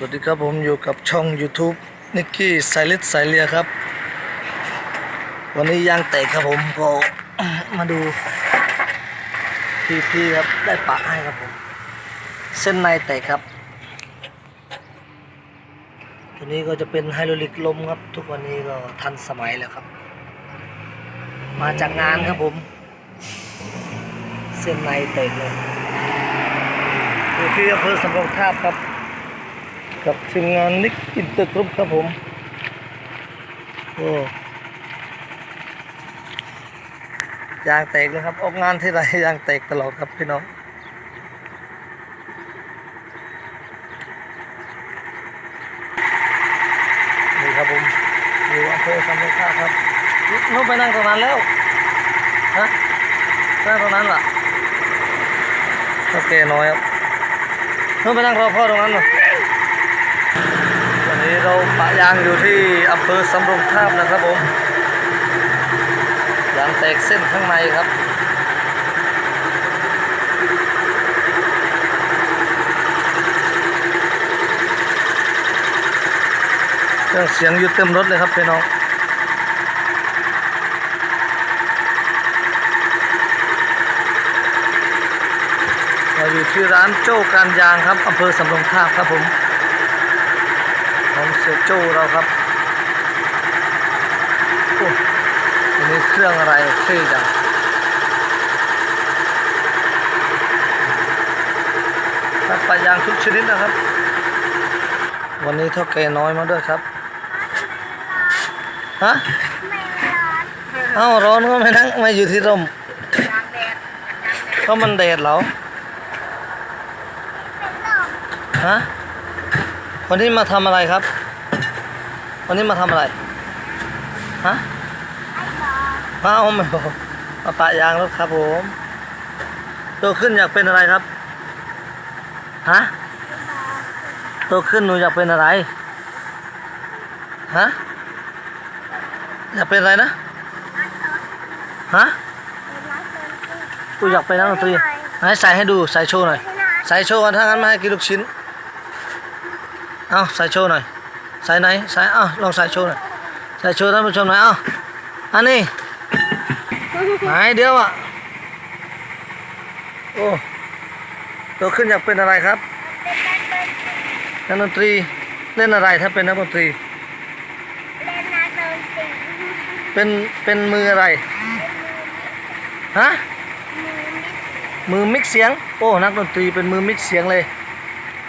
สวัสดีครับผมอยู่กับช่อง YouTube นิกกี้ไซลิสไซเลียครับ วันนี้ยางแตกครับผมก็มาดูพี่ๆครับได้ปะให้ครับผม เส้นในแตกครับ ตัวนี้ก็จะเป็นไฮโดรลิกลมครับ ทุกวันนี้ก็ทันสมัยแล้วครับ มาจากงานครับผม เส้นในแตกเลยอยู่ที่อำเภอสำโรงทาบครับ กับทีมงานนิกอินเตอร์กรุ๊ปครับผมโอ้ยางแตกเลยครับ ออกงานที่ไรยางแตกตลอดครับพี่น้องนี่ครับผมอยู่อำเภอสำโรงทาครับนู้นไปนั่งตรงนั้นแล้วฮะนั่งตรงนั้นเหรอโอเคน้อยครับนู้นไปนั่งรอพ่อตรงนั้นเหรอ นี้เราปะยางอยู่ที่อำเภอสำโรงทาบนะครับผมยางแตกเส้นข้างในครับเครื่องเสียงอยู่เต็มรถเลยครับพี่น้องเราอยู่ที่ร้านโจ้การยางครับอำเภอสำโรงทาบครับผม สียโจ้เราครับอันนี้เครื่องอะไรเท่จังตัดปลายางทุกชนิดนะครับ วันนี้เท่าแก่น้อยมาด้วยครับ ฮะอนเอ้าร้อนก็ไม่นั่งไม่อยู่ที่ร่มเพราะมันแดดเหรอฮะวันนี้มาทำอะไรครับ วันนี้มาทำอะไร ฮะมาเอาไม่บอกมาปะยางรถครับผมโตขึ้นอยากเป็นอะไรครับ ฮะโตขึ้นหนูอยากเป็นอะไร ฮะ อยากเป็นอะไรนะ ฮะเป็นร้านเซอร์ฟี่ตูอยากเป็นนักดนตรีให้ใส่ให้ดูใส่โชว์หน่อย ใส่โชว์กันถ้างั้นไม่ให้กินลูกชิ้น เอาใส่โชว์หน่อย ใส่ไหนใส่เอ้าลองใส่โชว์หน่อยใส่โชว์ท่านผู้ชมหน่อยเอ้าอันนี้หายเดียวอะโอ้โตขึ้นอยากเป็นอะไรครับเป็นนักดนตรีเล่นอะไรถ้าเป็นนักดนตรี เล่นนักดนตรีเป็นเป็นมืออะไรฮะมือมิกเสียง โอ้ นักดนตรีเป็นมือมิกเสียงเลย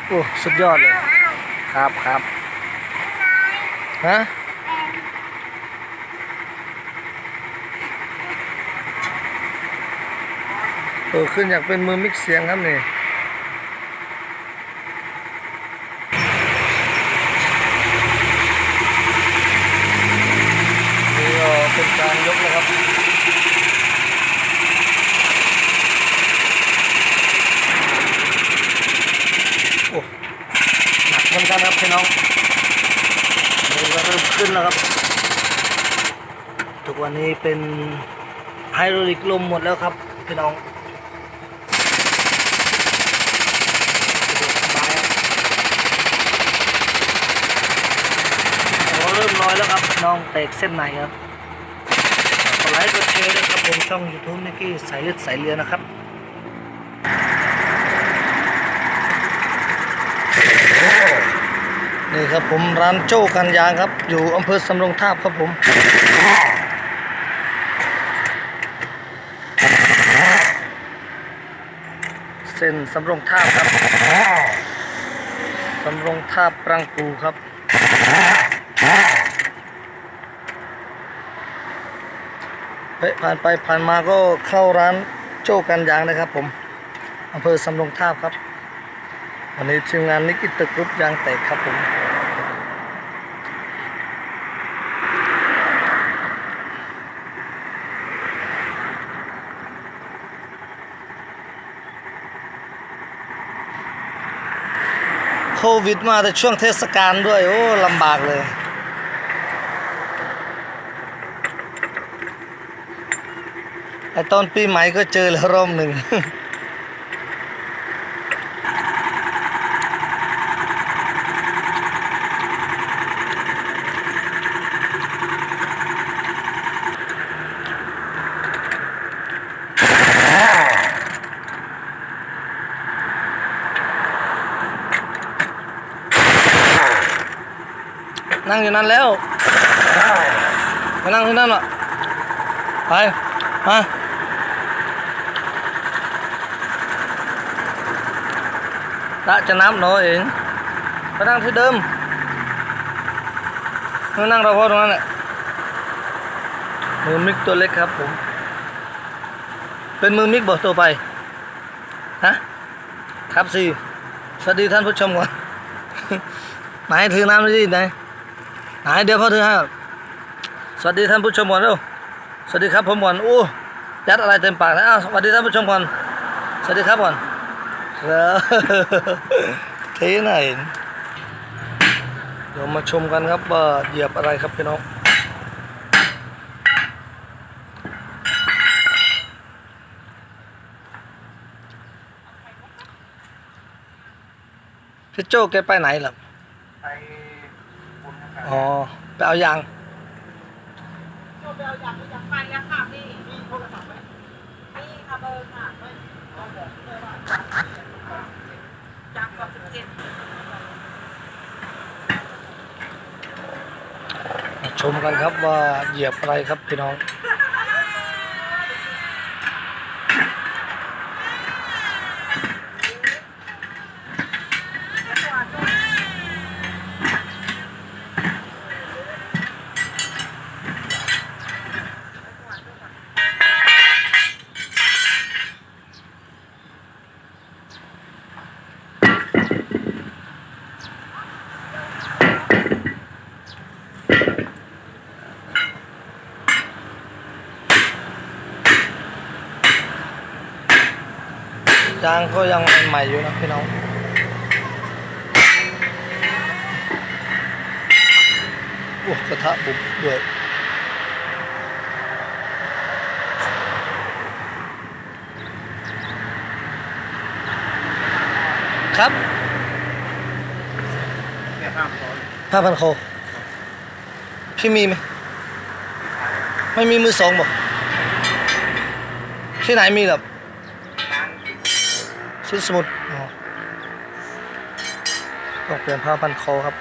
โอ้ สุดยอดเลย ครับครับ ฮะโตขึ้นอยากเป็นมือมิกเสียงครับนี่นี่ก็เป็นการยกนะครับ โอ้หนักเหมือนกันครับพี่น้องนี่ก็เริ่ม ขึ้นแล้วครับ ทุกวันนี้เป็นไฮโดรลิกลมหมดแล้วครับพี่น้องโอ้เริ่มลอยแล้วครับน้องแตกเส้นไหนครับกดไลค์กดแชร์ด้วยครับผมช่อง YouTube นิกกี้สายเลือดสายเรือนะครับ นี่ ครับผมร้านโจ้กันยางครับ อยู่อำเภอสำโรงทาบครับผมเส้นสำโรงทาบครับสำโรงทาบปรังปูครับไปผ่านไปผ่านมาก็เข้าร้านโจ้กันยางนะครับผมอำเภอสำโรงทาบครับวันนี้ทีมงานนิกิตึกรุปยางแตกครับผม โควิดมาแต่ช่วงเทศกาลด้วย โอ้ลำบากเลยไอตอนปีใหม่ก็เจอแล้วรอบหนึ่ง นั่งอยู่นั่นแล้วไปนั่งที่นั่นหรอไปมาตะจะน้ำหนอเองไปนั่งที่เดิมมานั่งเรอพ่อตรงนั้นแหละมือมิกตัวเล็กครับผมเป็นมือมิกบอกตัวไปฮะครับสิสวัสดีท่านผู้ชมก่อน ไหนถือน้ำดิไหน ไหนเดี๋ยวพ่อถือให้สวัสดีท่านผู้ชมก่อนเร็วสวัสดีครับผมก่อนโอ้ยัดอะไรเต็มปากนะอ้าวสวัสดีท่านผู้ชมก่อนสวัสดีครับก่อนเทีไหนเดี๋ยวมาชมกันครับว่าเหยียบอะไรครับพี่น้องพี่โจ้แกไปไหนล่ะไป อ๋อไปเอายางโยเบลอยากอยากไปอะค่ะพี่มีโทรศัพท์ไหมนี่ค่ะเบอร์ค่ะไม่เราบอกเลยว่าจากกว่าสิบเจ็ดชมกันครับว่าเหยียบอะไรครับพี่น้อง ยางก็ยังใหม่ๆอยู่นะพี่น้องโอ้กระทะบุบด้วยครับเนี่ยห้ามร้อนห้าพันโคพี่มีไหมไม่มีมือสองบอกที่ไหนมีหรอล้างอยู่ ชิ้นสมุดต้องเปลี่ยนผ้าพันคอครับ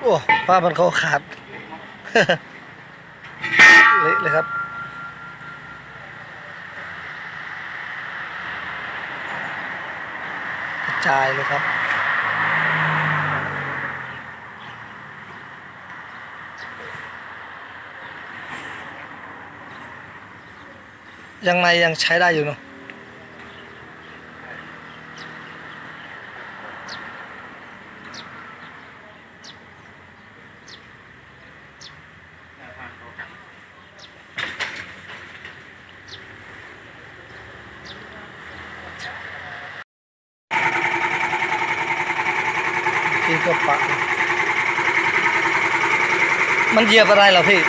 โอ้ผ้าพันคอขาด เละเลยครับ กระ จายเลยครับ ยังไงยังใช้ได้อยู่เนาะ เนี่ยห้ามร้อน ก็ปักมันเหยียบอะไรเหรอพี่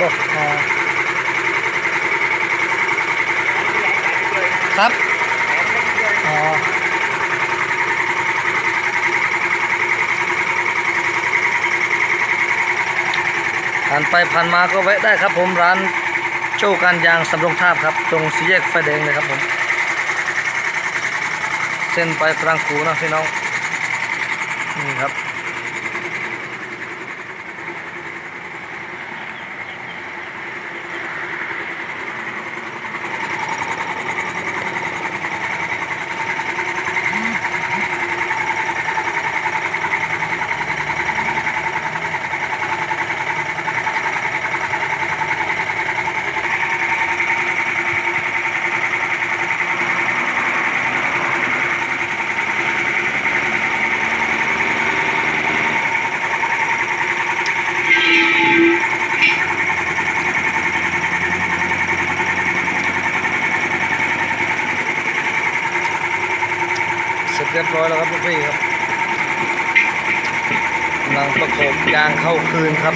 บอกครับอ๋อผ่านไปผ่านมาก็แวะได้ครับผมร้านโจ้การยางสำรงทาบครับ ตรงสี่แยกไฟแดงเลยครับผม เส้นไปปรางกูนะพี่น้อง นี่ครับ ร้อยแล้วครับลูกพี่ครับกำลังประกบยางเข้าคืนครับ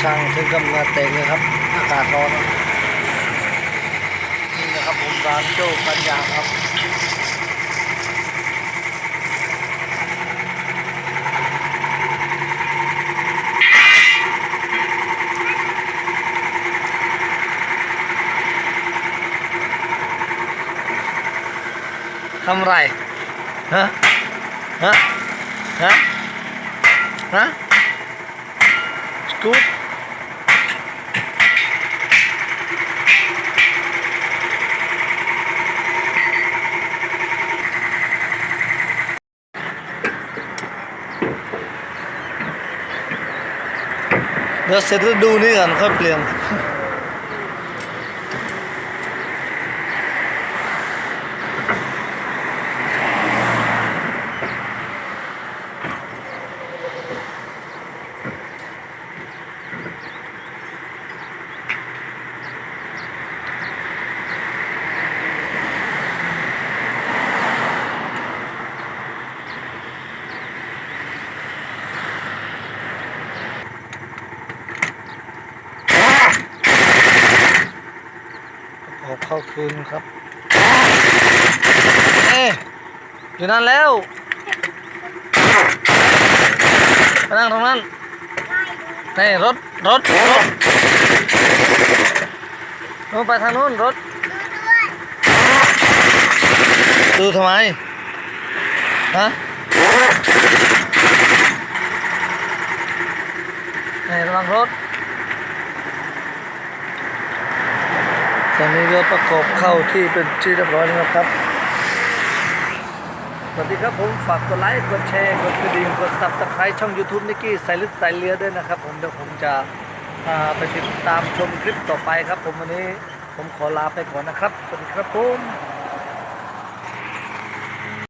ช่างถึงกำลังเตะเลยครับ อากาศร้อน บผมร้านโจ้ปัญญาครับทำไร ฮะ ฮะ ฮะ ฮะ สกู๊ต เดี๋ยวเสร็จแล้วดูนี่กันค่อยเปลี่ยน คืนครับเอ๊อยู่นั่นแล้วไปนั่งตรงนั้นนี่รถรถรถนู้นไปทางนู้นรถ ดูทำไม ฮะนี่ระวังรถ ตอนนี้ก็ประกอบเข้าที่เป็นที่เรียบร้อยแล้วนะครับ สวัสดีครับผมฝากกดไลค์กดแชร์กดกระดิ่งกดซับสไครต์ช่อง YouTube นิกกี้สายลึกสายเรือด้วยนะครับ ผมเดี๋ยวผมจะอ่าไปติดตามชมคลิปต่อไปครับ ผมวันนี้ผมขอลาไปก่อนนะครับ สวัสดีครับผม